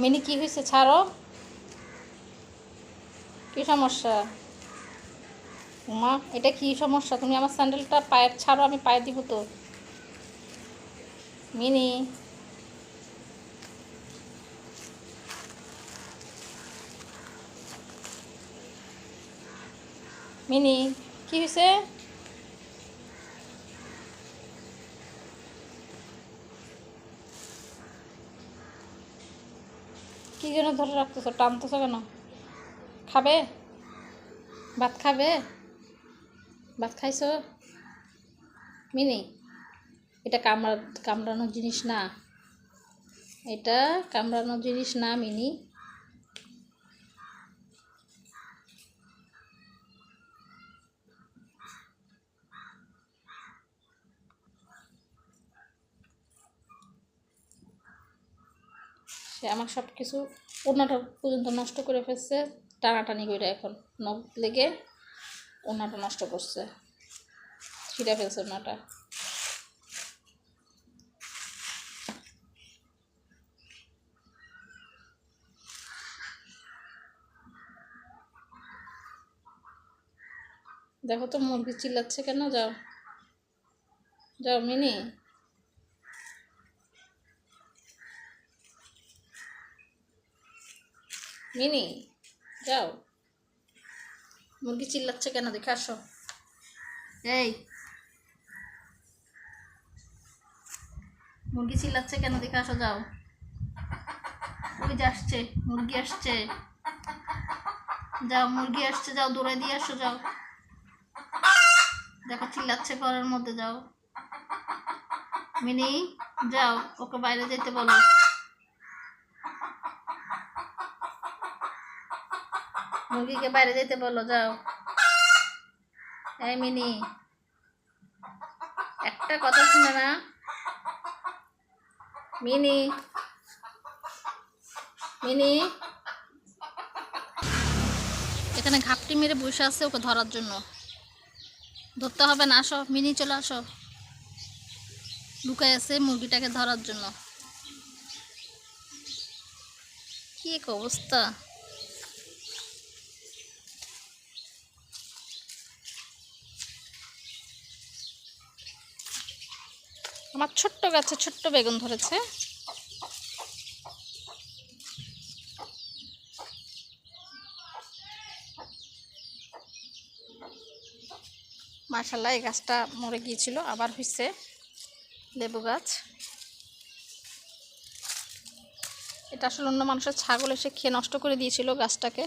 Mini কি হয়েছে? ছাড়ো। কি সমস্যা? উমা, এটা কি সমস্যা? তুমি আমার স্যান্ডেলটা পায়ের, ছাড়ো, আমি পায়ে দিব তো। মিনি। মিনি, কি হয়েছে? কি জন্য ধরে রাখতেছো? টানতেছো কেন? খাবে? ভাত খাবে? ভাত খাইছো? মিনি, এটা কামড়া কামড়ানোর জিনিস না। এটা কামড়ানোর জিনিস না, মিনি। সে আমার সব কিছু ওনাটা পর্যন্ত নষ্ট করে ফেলছে, টানাটানি করে এখন নখ লেগে ওনাটা নষ্ট করছে, ছিঁড়ে ফেলছে ওনাটা দেখো তো মুরগি চিল্লাচ্ছে কেন, যাও। যাও, মিনি। মিনি, যাও। মুরগি চিল্লাচ্ছে কেন? দেখে আসো। এই। মুরগি চিল্লাচ্ছে কেন? দেখে আসো, যাও। ওই যে আসছে, মুরগি আসছে। যাও, মুরগি আসছে, যাও, দৌড়ে দিয়ে আসো, যাও। দেখো, চিল্লাচ্ছে ঘরের মধ্যে, যাও। মিনি, যাও, ওকে বাইরে যেতে বলো। মুরগিকে বাইরে যেতে বলো, যাও। এই মিনি, একটা কথা শুনে না। মিনি মিনি। এখানে ঘাপটি মেরে বসে আছে ওকে ধরার জন্য। ধরতে হবে না, আসো। মিনি, চলে আসো। লুকায় আছে মুরগিটাকে ধরার জন্য। কি এক অবস্থা। আমার ছোট্ট গাছে ছোট্ট বেগুন ধরেছে। মার্শাল্লাহ এই গাছটা মরে গিয়েছিল, আবার হয়েছে লেবু গাছ। এটা আসলে অন্য মানুষের ছাগল এসে খেয়ে নষ্ট করে দিয়েছিল গাছটাকে।